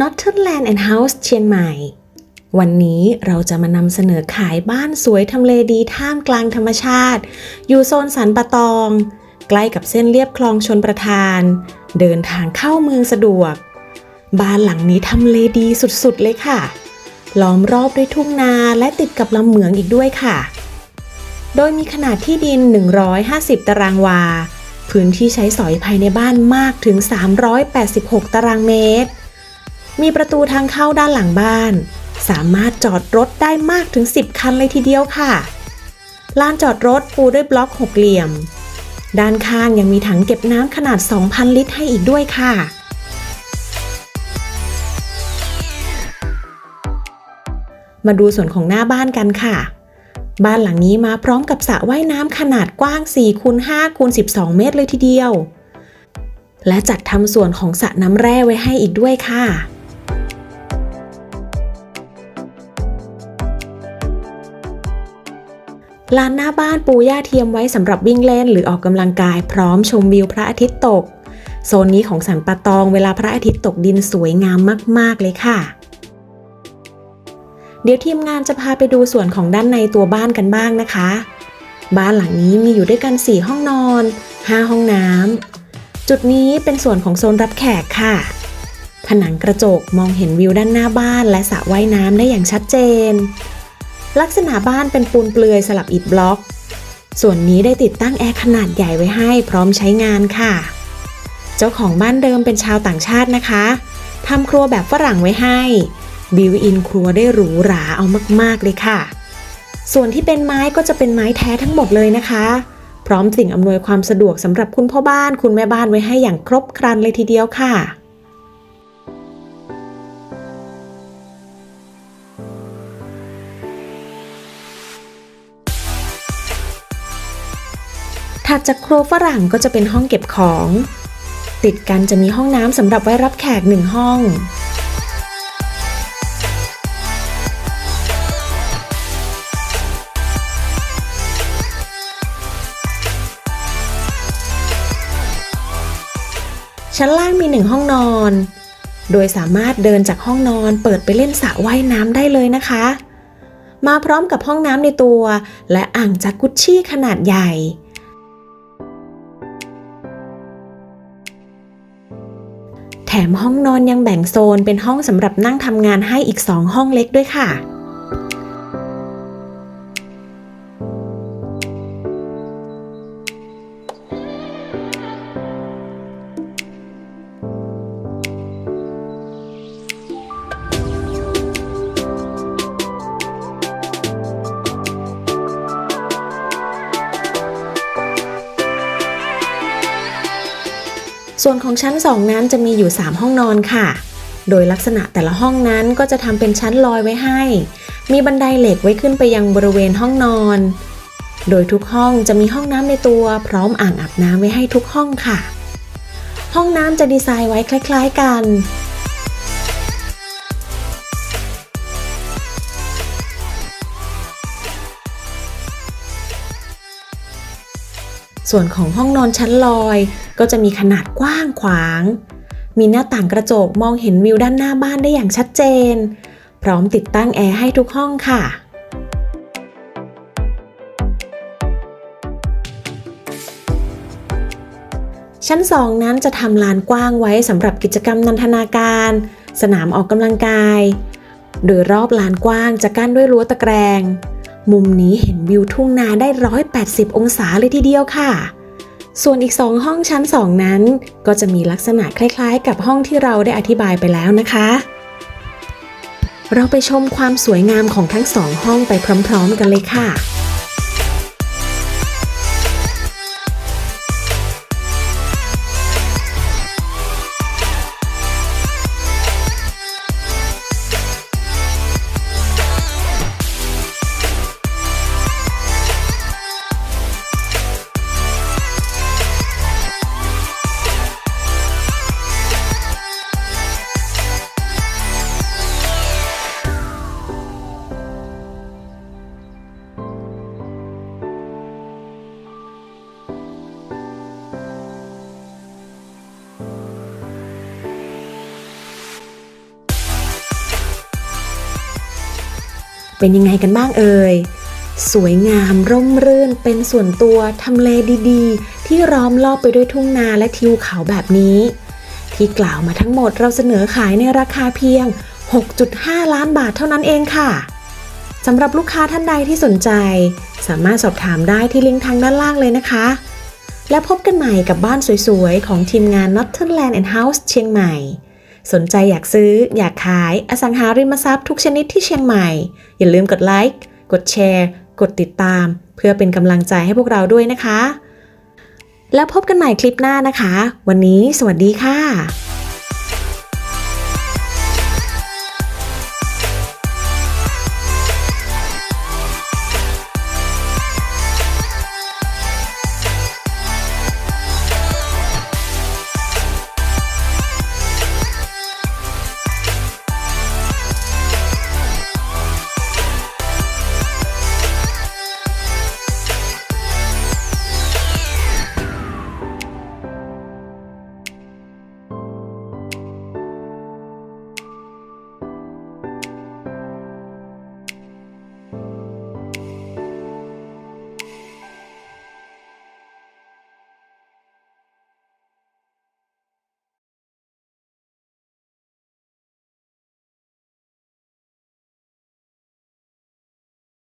Northern and House เชียงใหม่ วันนี้เราจะมานำเสนอขายบ้านสวยทำเลดีท่ามกลางธรรมชาติ อยู่โซนสันปะตอง ใกล้กับเส้นเลียบคลองชนประทาน เดินทางเข้าเมืองสะดวก บ้านหลังนี้ทำเลดีสุดๆเลยค่ะ ล้อมรอบด้วยทุ่งนาและติดกับลำเหมืองอีกด้วยค่ะ โดยมีขนาดที่ดิน 150 ตารางวา พื้นที่ใช้สอยภายในบ้านมากถึง 386 ตารางเมตร มีประตูทางเข้าด้านหลังบ้าน สามารถจอดรถได้มากถึง 10 คันเลยทีเดียวค่ะ ลานจอดรถปูด้วยบล็อกหกเหลี่ยม ด้านข้างยังมีถังเก็บน้ำขนาด 2,000 ลิตรให้อีกด้วยค่ะมาดูส่วนของหน้าบ้านกันค่ะ บ้านหลังนี้มาพร้อมกับสระว่ายน้ำขนาดกว้าง4คูณ5คูณ12 เมตรเลยทีเดียว และจัดทำส่วนของสระน้ำแร่ไว้ให้อีกด้วยค่ะ ลานหน้าบ้านปูหญ้าเทียมไว้สำหรับวิ่งเล่นหรือออกกำลังกายพร้อมชมวิวพระอาทิตย์ตก โซนนี้ของสันปะตองเวลาพระอาทิตย์ตกดินสวยงามมาก ๆ เลยค่ะ เดี๋ยวทีมงานจะพาไปดูส่วนของด้านในตัวบ้านกันบ้างนะคะ บ้านหลังนี้มีอยู่ด้วยกัน 4 ห้องนอน 5 ห้องน้ำจุดนี้เป็นส่วนของโซนรับแขกค่ะ ผนังกระจกมองเห็นวิวด้านหน้าบ้านและสระว่ายน้ำได้อย่างชัดเจน ลักษณะบ้านเป็นปูนเปลือยสลับอิฐบล็อก ส่วนนี้ได้ติดตั้งแอร์ขนาดใหญ่ไว้ให้พร้อมใช้งานค่ะ เจ้าของบ้านเดิมเป็นชาวต่างชาตินะคะทำครัวแบบฝรั่งไว้ให้ บิวอินครัวได้หรูหราเอามากๆเลยค่ะ ส่วนที่เป็นไม้ก็จะเป็นไม้แท้ทั้งหมดเลยนะคะ พร้อมสิ่งอำนวยความสะดวกสำหรับคุณพ่อบ้านคุณแม่บ้านไว้ให้อย่างครบครันเลยทีเดียวค่ะ ถัดจากครัวฝรั่งก็จะเป็นห้องเก็บของ ติดกันจะมีห้องน้ำสำหรับไว้รับแขกหนึ่งห้อง ชั้นล่างมีหนึ่งห้องนอน โดยสามารถเดินจากห้องนอนเปิดไปเล่นสระว่ายน้ำได้เลยนะคะมาพร้อมกับห้องน้ำในตัว และอ่างจากกุชชี่ขนาดใหญ่ มห้องนอนยังแบ่งโซนเป็นห้องสำหรับนั่งทำงานให้อีก 2 ห้องเล็กด้วยค่ะ ส่วนของชั้น 2 นั้นจะมีอยู่ 3 ห้องนอนค่ะ โดยลักษณะแต่ละห้องนั้นก็จะทำเป็นชั้นลอยไว้ให้ มีบันไดเหล็กไว้ขึ้นไปยังบริเวณห้องนอน โดยทุกห้องจะมีห้องน้ำในตัวพร้อมอ่างอาบน้ำไว้ให้ทุกห้องค่ะ ห้องน้ำจะดีไซน์ไว้คล้าย ๆ กัน ส่วนของห้องนอนชั้นลอย ก็จะมีขนาดกว้างขวาง มีหน้าต่างกระจกมองเห็นวิวด้านหน้าบ้านได้อย่างชัดเจน พร้อมติดตั้งแอร์ให้ทุกห้องค่ะ ชั้น 2 นั้นจะทำลานกว้างไว้สำหรับกิจกรรมนันทนาการ สนามออกกำลังกาย โดยรอบลานกว้างจะกั้นด้วยรั้วตะแกรง มุมนี้เห็นวิวทุ่งนาได้ 180 องศาเลยทีเดียวค่ะ ส่วนอีก 2 ห้องชั้น 2 นั้น ก็จะมีลักษณะคล้ายๆ กับห้องที่เราได้อธิบายไปแล้วนะคะ เราไปชมความสวยงามของทั้งสองห้องไปพร้อม ๆ กันเลยค่ะ เป็นยังไงกันบ้างเอ่ย สวยงามร่มรื่นเป็นส่วนตัวทำเลดีๆ ที่ล้อมรอบไปด้วยทุ่งนาและทิวเขาแบบนี้ ที่กล่าวมาทั้งหมดเราเสนอขายในราคาเพียง 6.5 ล้านบาทเท่านั้นเองค่ะสำหรับลูกค้าท่านใดที่สนใจ สามารถสอบถามได้ที่ลิงก์ทางด้านล่างเลยนะคะ และพบกันใหม่กับบ้านสวยๆ ของทีมงาน Northern Land and House เชียงใหม่ สนใจอยากซื้อ อยากขายอสังหาริมทรัพย์ทุกชนิดที่เชียงใหม่ อย่าลืมกดไลค์ กดแชร์ กดติดตาม เพื่อเป็นกำลังใจให้พวกเราด้วยนะคะ แล้วพบกันใหม่คลิปหน้านะคะ วันนี้สวัสดีค่ะ